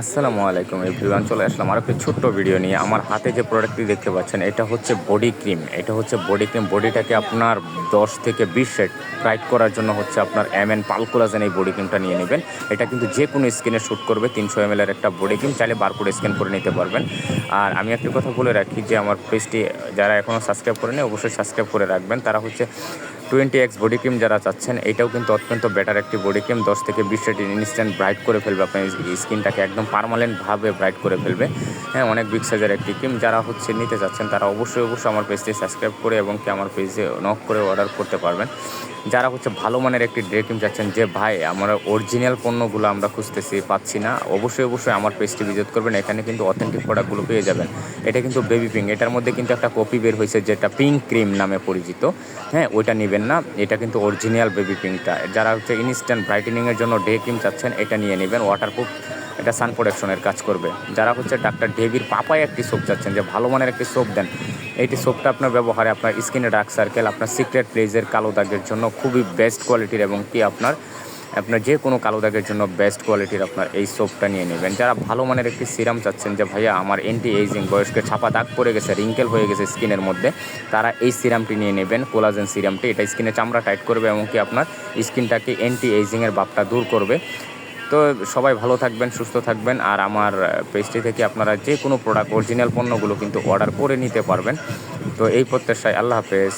আসসালামু আলাইকুম এভরিওয়ান, চলে আসলাম আর একটি ছোট্ট ভিডিও নিয়ে। আমার হাতে যে প্রোডাক্টটি দেখতে পাচ্ছেন, এটা হচ্ছে বডি ক্রিম এটা হচ্ছে বডি ক্রিম বডিটাকে আপনার দশ থেকে বিশ সেট ব্রাইট করার জন্য হচ্ছে আপনার এম এন পালকুলাজেন এই বডি ক্রিমটা নিয়ে নেবেন। এটা কিন্তু যে কোনো স্কিনে শ্যুট করবে, তিনশো এম এর একটা বডি ক্রিম চাইলে বারকোড স্ক্যান করে নিতে পারবেন। আর আমি একটি কথা বলে রাখি যে, আমার পেজটি যারা এখনও সাবস্ক্রাইব করেনি অবশ্যই সাবস্ক্রাইব করে রাখবেন। তারা হচ্ছে টোয়েন্টি এক্স বডি ক্রিম যারা চাচ্ছেন, এটাও কিন্তু অত্যন্ত বেটার একটি বডি ক্রিম দশ থেকে বিশ সেট ইনস্ট্যান্ট ব্রাইট করে ফেলবে আপনার স্কিনটাকে একদম পারমানেন্টভাবে ব্রাইট করে ফেলবে। হ্যাঁ অনেক বিগ সাইজের একটি ক্রিম যারা হচ্ছে নিতে চাচ্ছেন, তারা অবশ্যই অবশ্যই আমার পেজটি সাবস্ক্রাইব করে এবং কি আমার পেজে নক করে অর্ডার করতে পারবেন। যারা হচ্ছে ভালো মানের একটি ড্রে ক্রিম চাচ্ছেন, যে ভাই, আমার অরিজিনাল পণ্যগুলো আমরা খুঁজতেছি, পাচ্ছি না, অবশ্যই অবশ্যই আমার পেজটি ভিজিট করবেন। এখানে কিন্তু অথেন্টিক প্রোডাক্টগুলো পেয়ে যাবেন। এটা কিন্তু বেবি পিঙ্ক এটার মধ্যে কিন্তু একটা কপি বের হয়েছে, যেটা পিঙ্ক ক্রিম নামে পরিচিত। হ্যাঁ ওইটা নেবেন না। এটা কিন্তু অরিজিনাল বেবি পিঙ্কটা যারা হচ্ছে ইনস্ট্যান্ট ব্রাইটেনিংয়ের জন্য ডে ক্রিম চাচ্ছেন, এটা নিয়ে নেবেন। ওয়াটারপ্রুফ এটা সান প্রোটেকশনের কাজ করবে। যারা হচ্ছে ডাক্তার ডেভির পাপায় একটি সোপ চাচ্ছেন, যে ভালো মানের একটি সোপ দেন এইটি সোপটা আপনার ব্যবহারে আপনার স্কিনে ডার্ক সার্কেল আপনার সিক্রেট প্লেজের কালো দাগের জন্য খুবই বেস্ট কোয়ালিটির এবং কি আপনার আপনার যে কোনো কালো দাগের জন্য বেস্ট কোয়ালিটির আপনার এই সোপটা নিয়ে নেবেন। যারা ভালো মানের একটি সিরাম চাচ্ছেন যে, ভাইয়া, আমার এন্টি এইজিং বয়স্কে ছাপা দাগ পড়ে গেছে রিঙ্কেল হয়ে গেছে স্কিনের মধ্যে, তারা এই সিরামটি নিয়ে নেবেন কোলাজেন সিরামটি এটা স্কিনে চামড়া টাইট করবে এবং কি আপনার স্কিনটাকে এন্টি এইজিংয়ের বাপটা দূর করবে। তো সবাই ভালো থাকবেন, সুস্থ থাকবেন আর আমার পেজটি থেকে আপনারা যে কোনো প্রোডাক্ট অরিজিনাল পণ্যগুলো কিন্তু অর্ডার করে নিতে পারবেন। তো এই প্রত্যাশায় আল্লাহ হাফেজ।